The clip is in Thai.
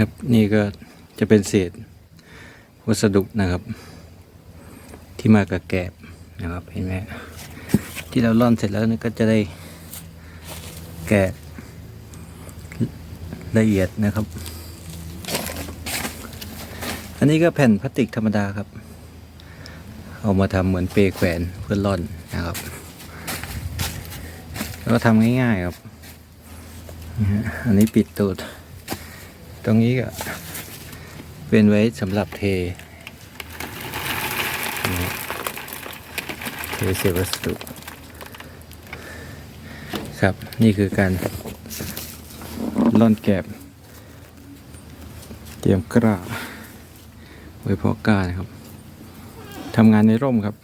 ครับนี่ก็จะเป็นเศษวัสดุนะครับ ที่มากับแกบนะครับเห็นไหมที่เราล่อนเสร็จแล้วนี่ก็จะได้แกะละเอียดนะครับ อันนี้ก็แผ่นพลาสติกธรรมดาครับ เอามาทำเหมือนเปรแขวนเพื่อล่อนนะครับแล้วก็ทำง่ายๆครับ อันนี้ปิดตูด ตรงนี้ก็เป็นไว้สำหรับเท เทเศษวัสดุครับนี่คือการล่อนแกบ เตรียมกล้าไว้เพาะกล้านะครับทำงานในร่มครับ